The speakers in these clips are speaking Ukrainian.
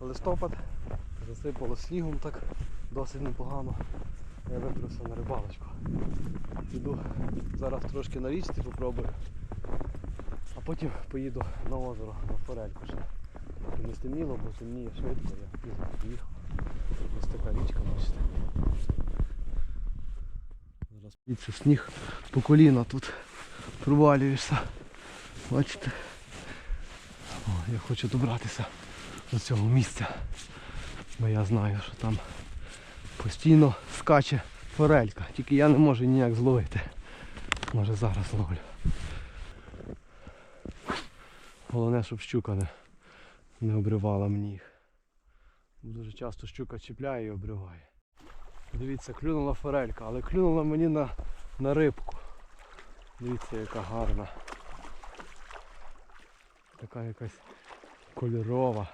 листопад, засипало снігом так досить непогано. Я вибрався на рибалочку. Піду зараз трошки на річці попробую, а потім поїду на озеро, на форельку ще. Не стемніло, бо темніє швидко, я пізно приїхав. Ось така річка, бачите. Зараз підше сніг по коліна тут провалюєшся. Бачите? О, я хочу добратися до цього місця. Бо я знаю, що там постійно скаче форелька. Тільки я не можу ніяк зловити. Може зараз зловлю. Головне, щоб щука не, не обривала мені їх. Дуже часто щука чіпляє і обриває. Дивіться, клюнула форелька, але клюнула мені на, на рибку. Дивіться, яка гарна. Така якась кольорова.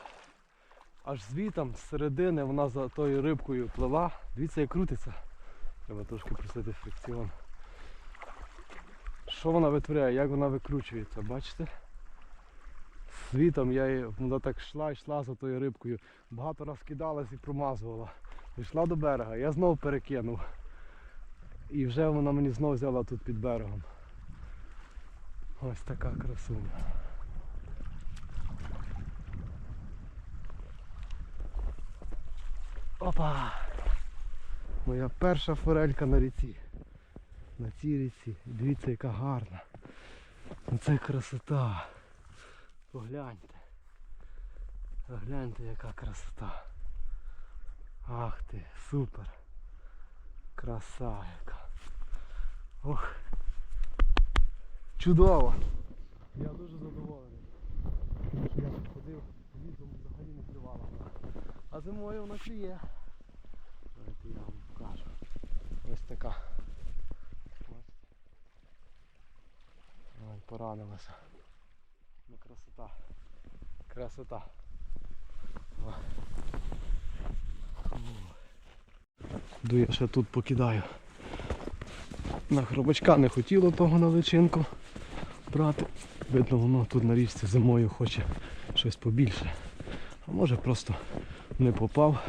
Аж звітом з середини вона за тою рибкою плила. Дивіться, як крутиться. Треба трошки просити фрикціон. Що вона витворяє, як вона викручується, бачите? Світом я її, вона так йшла, йшла за тою рибкою. Багато раз кидалась і промазувала. Йшла до берега, я знов перекинув. І вже вона мені знов взяла тут під берегом. Ось така красуня. Опа! Моя перша форелька на ріці. На цій ріці. Дивіться, яка гарна. Ну, Це красота. Погляньте. Погляньте, яка красота. Ах ти, супер. Краса яка. Ох. Чудово. Я дуже задоволений. Тому що я тут ходив, літом взагалі не клювала вона. А зимою вона клює. Давайте я вам покажу. Ось така. Ось. Ой, поранилася. Ну красота. Красота. О. Йду я ще тут покидаю. На хробачка не хотіло того на личинку брати. Видно, воно тут на річці зимою хоче щось побільше. А може просто не попав.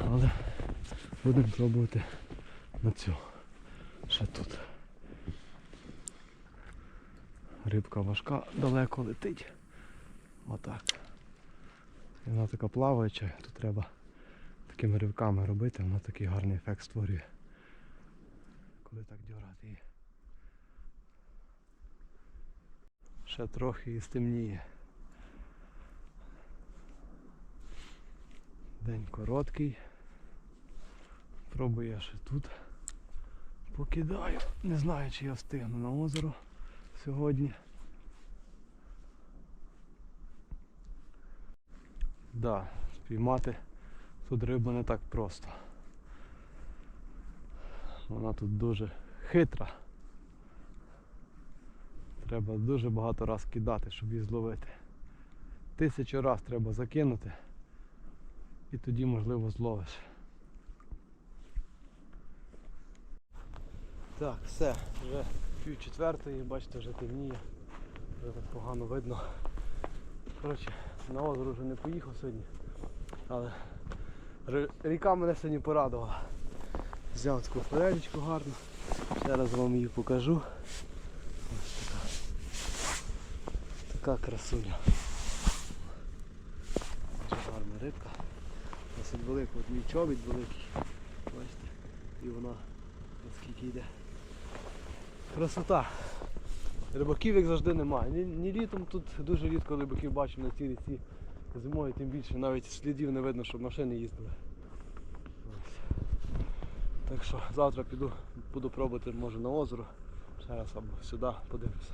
Але будемо пробувати на цю. Ще тут. Рибка важка, далеко летить. Отак. І вона така плаваюча, тут треба такими ривками робити, вона такий гарний ефект створює. Коли так дьорати її. Ще трохи і стемніє. День короткий. Пробую я ще тут. Покидаю. Не знаю, чи я встигну на озеро сьогодні. Да, спіймати тут рибу не так просто. Вона тут дуже хитра. Треба дуже багато раз кидати, щоб її зловити. Тисячу раз треба закинути і тоді можливо зловиш. Так, все, вже пів четвертої, бачите, вже темніє, вже так погано видно. Коротше, на озеро вже не поїхав сьогодні, але ріка мене сьогодні порадувала. Взяв таку форелечку гарну, ще раз вам її покажу. Ось така. Така красуня. Дуже гарна рибка. Досить велика, от мій чобіт великий. Бачите? І вона наскільки йде. Красота. Рибаків як завжди немає. Ні, ні літом тут дуже рідко рибаків бачимо на цій ріці. Зимою тим більше навіть слідів не видно, щоб машини їздили. Ось. Так що завтра піду, буду пробувати може на озеро. Ще раз або сюди подивлюся.